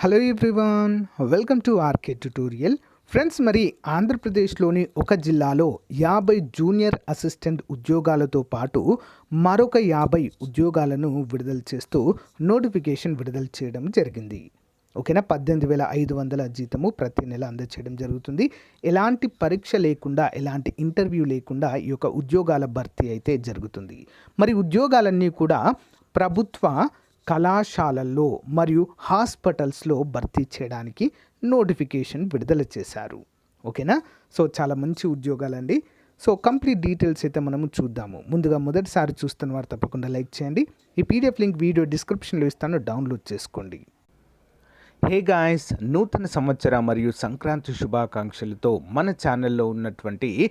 Hello everyone welcome to RK tutorial friends మరి ఆంధ్రప్రదేశ్లోని ఒక జిల్లాలో యాభై జూనియర్ అసిస్టెంట్ ఉద్యోగాలతో పాటు మరొక యాభై ఉద్యోగాలను విడుదల చేస్తూ నోటిఫికేషన్ విడుదల చేయడం జరిగింది. ఓకేనా? పద్దెనిమిది వేల ఐదు వందల జీతము ప్రతి నెల అందచేయడం జరుగుతుంది. ఎలాంటి పరీక్ష లేకుండా ఎలాంటి ఇంటర్వ్యూ లేకుండా ఈ యొక్క ఉద్యోగాల భర్తీ అయితే జరుగుతుంది. మరి ఉద్యోగాలన్నీ కూడా ప్రభుత్వ కళాశాలల్లో మరియు హాస్పిటల్స్లో భర్తీ చేయడానికి నోటిఫికేషన్ విడుదల చేశారు. ఓకేనా? సో చాలా మంచి ఉద్యోగాలండి. సో కంప్లీట్ డీటెయిల్స్ అయితే మనము చూద్దాము. ముందుగా మొదటిసారి చూస్తున్న వారు తప్పకుండా లైక్ చేయండి. ఈ పీడిఎఫ్ లింక్ వీడియో డిస్క్రిప్షన్లో ఇస్తాను డౌన్లోడ్ చేసుకోండి. హే గాయస్ నూతన సంవత్సర మరియు సంక్రాంతి శుభాకాంక్షలతో మన ఛానల్లో ఉన్నటువంటి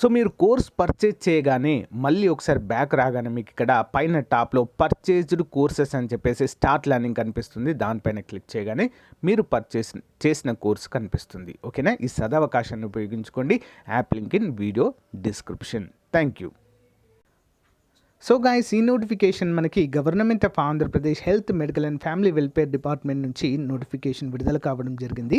సో మీరు కోర్స్ పర్చేజ్ చేయగానే మళ్ళీ ఒకసారి బ్యాక్ రాగానే మీకు ఇక్కడ పైన టాప్లో పర్చేజ్డ్ కోర్సెస్ అని చెప్పేసి స్టార్ట్ లర్నింగ్ కనిపిస్తుంది దానిపైన క్లిక్ చేయగానే మీరు పర్చేస్ చేసిన కోర్స్ కనిపిస్తుంది. ఓకేనా? ఈ సదవకాశాన్ని ఉపయోగించుకోండి. App link in video description. Thank you so guys ఈ నోటిఫికేషన్ మనకి government of Andhra Pradesh health medical and family welfare department నుంచి నోటిఫికేషన్ విడుదల కావడం జరిగింది.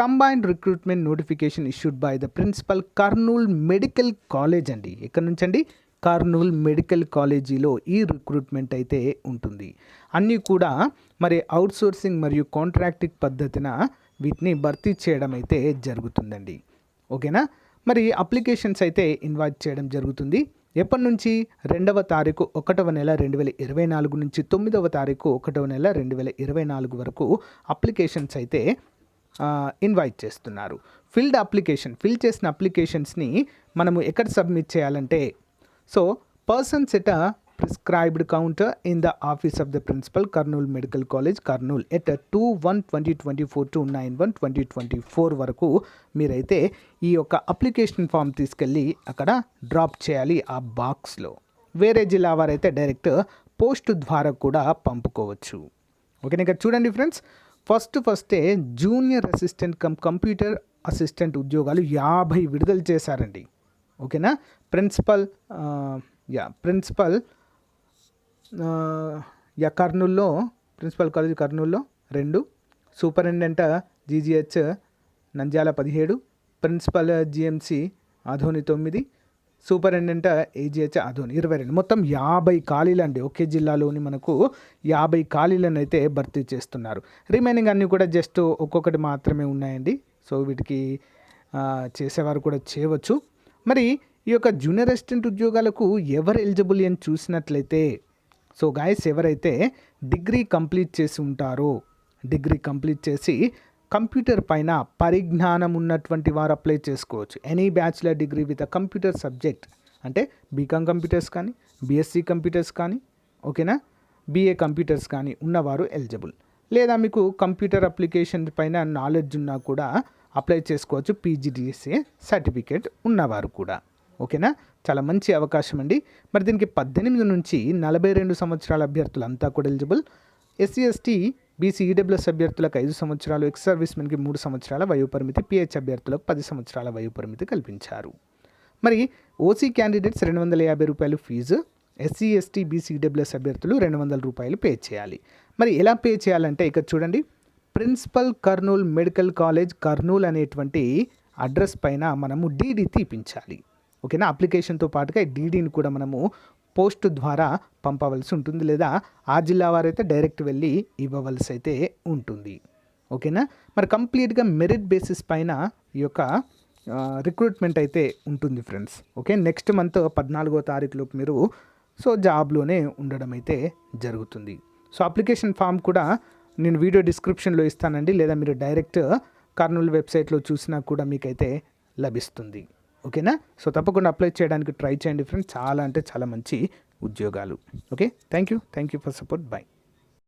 Combined recruitment notification issued by the principal Kurnool medical college అండి. ఎక్కడి నుంచి అండి? కర్నూల్ మెడికల్ కాలేజీలో ఈ రిక్రూట్మెంట్ అయితే ఉంటుంది. అన్నీ కూడా మరి అవుట్సోర్సింగ్ మరియు కాంట్రాక్టింగ్ పద్ధతిన వీటిని భర్తీ చేయడం అయితే జరుగుతుందండి. ఓకేనా? మరి అప్లికేషన్స్ అయితే ఇన్వైట్ చేయడం జరుగుతుంది. ఎప్పటి నుంచి? రెండవ తారీఖు ఒకటవ నెల రెండు వేల ఇరవై నాలుగు నుంచి తొమ్మిదవ తారీఖు ఒకటవ నెల రెండు వేల ఇరవై నాలుగు వరకు అప్లికేషన్స్ అయితే ఇన్వైట్ చేస్తున్నారు. ఫిల్డ్ అప్లికేషన్ ఫిల్ చేసిన అప్లికేషన్స్ని మనము ఎక్కడ సబ్మిట్ చేయాలంటే so persons at prescribed counter in the office of the principal Kurnool medical college Kurnool at two one twenty twenty four to nine one twenty twenty four వరకు మీరైతే ఈ యొక్క application form తీసుకెళ్ళి అక్కడ డ్రాప్ చేయాలి ఆ బాక్స్లో వేరే జిల్లా వారైతే డైరెక్ట్ పోస్ట్ ద్వారా కూడా పంపుకోవచ్చు ఓకేనా ఇక్కడ చూడండి ఫ్రెండ్స్ ఫస్ట్ ఫస్టే junior assistant cum computer assistant ఉద్యోగాలు యాభై విడుదల చేశారండి ఓకేనా ప్రిన్సిపల్ యా ప్రిన్సిపల్ యా కర్నూల్లో ప్రిన్సిపల్ కాలేజ్ కర్నూల్లో రెండు సూపరింటెండెంట్ జీజీహెచ్ నంద్యాల పదిహేడు ప్రిన్సిపల్ జిఎంసి ఆధోని తొమ్మిది సూపరింటెండెంట్ ఏజీహెచ్ ఆధోని ఇరవై రెండు. మొత్తం యాభై ఖాళీలు అండి ఒకే జిల్లాలోని మనకు యాభై ఖాళీలను అయితే భర్తీ చేస్తున్నారు. రిమైనింగ్ అన్నీ కూడా జస్ట్ ఒక్కొక్కటి మాత్రమే ఉన్నాయండి. సో వీటికి చేసేవారు కూడా చేయవచ్చు. మరి ఈ యొక్క జూనియర్ అసిస్టెంట్ ఉద్యోగాలకు ఎవరు ఎలిజిబుల్ అని చూసినట్లయితే సో గాయస్ ఎవరైతే డిగ్రీ కంప్లీట్ చేసి ఉంటారో డిగ్రీ కంప్లీట్ చేసి కంప్యూటర్ పైన పరిజ్ఞానం ఉన్నటువంటి వారు అప్లై చేసుకోవచ్చు. Any bachelor degree with a computer subject అంటే బీకామ్ కంప్యూటర్స్ కానీ బీఎస్సీ కంప్యూటర్స్ కానీ ఓకేనా? బీఏ కంప్యూటర్స్ కానీ ఉన్నవారు ఎలిజిబుల్ లేదా మీకు కంప్యూటర్ అప్లికేషన్ పైన నాలెడ్జ్ ఉన్నా కూడా అప్లై చేసుకోవచ్చు. పీజీడిఎస్ఏ సర్టిఫికేట్ ఉన్నవారు కూడా. ఓకేనా? చాలా మంచి అవకాశం అండి. మరి దీనికి పద్దెనిమిది నుంచి నలభై రెండు సంవత్సరాల అభ్యర్థులు అంతా కూడా eligible SC ST BC EWS అభ్యర్థులకు ఐదు సంవత్సరాలు ఎక్స్ సర్వీస్మెన్కి మూడు సంవత్సరాల వయోపరిమితి పిహెచ్ అభ్యర్థులకు పది సంవత్సరాల వయోపరిమితి కల్పించారు. మరి ఓసీ క్యాండిడేట్స్ రెండు వందల యాభై రూపాయలు fees SC ST BC EWS అభ్యర్థులు రెండు వందల రూపాయలు పే చేయాలి. మరి ఎలా పే చేయాలంటే ఇక్కడ చూడండి. Principal Kurnool medical college Kurnool అనేటువంటి అడ్రస్ పైన మనము డీడీ తీపించాలి. ఓకేనా? అప్లికేషన్తో పాటుగా ఈ డీడీని కూడా మనము పోస్ట్ ద్వారా పంపవలసి ఉంటుంది లేదా ఆ జిల్లా వారైతే డైరెక్ట్ వెళ్ళి ఇవ్వవలసి అయితే ఉంటుంది. ఓకేనా? మరి కంప్లీట్గా మెరిట్ బేసిస్ పైన ఈ యొక్క రిక్రూట్మెంట్ అయితే ఉంటుంది ఫ్రెండ్స్. ఓకే? నెక్స్ట్ మంత్ పద్నాలుగో తారీఖులోపు మీరు సో జాబ్లోనే ఉండడం అయితే జరుగుతుంది. సో అప్లికేషన్ ఫామ్ కూడా నేను వీడియో డిస్క్రిప్షన్లో ఇస్తానండి. లేదా మీరు డైరెక్ట్ కర్నూలు వెబ్సైట్లో చూసినా కూడా మీకైతే లభిస్తుంది. ఓకేనా? సో తప్పకుండా అప్లై చేయడానికి ట్రై చేయండి ఫ్రెండ్స్ చాలా అంటే చాలా మంచి ఉద్యోగాలు. Okay? Thank you thank you for support bye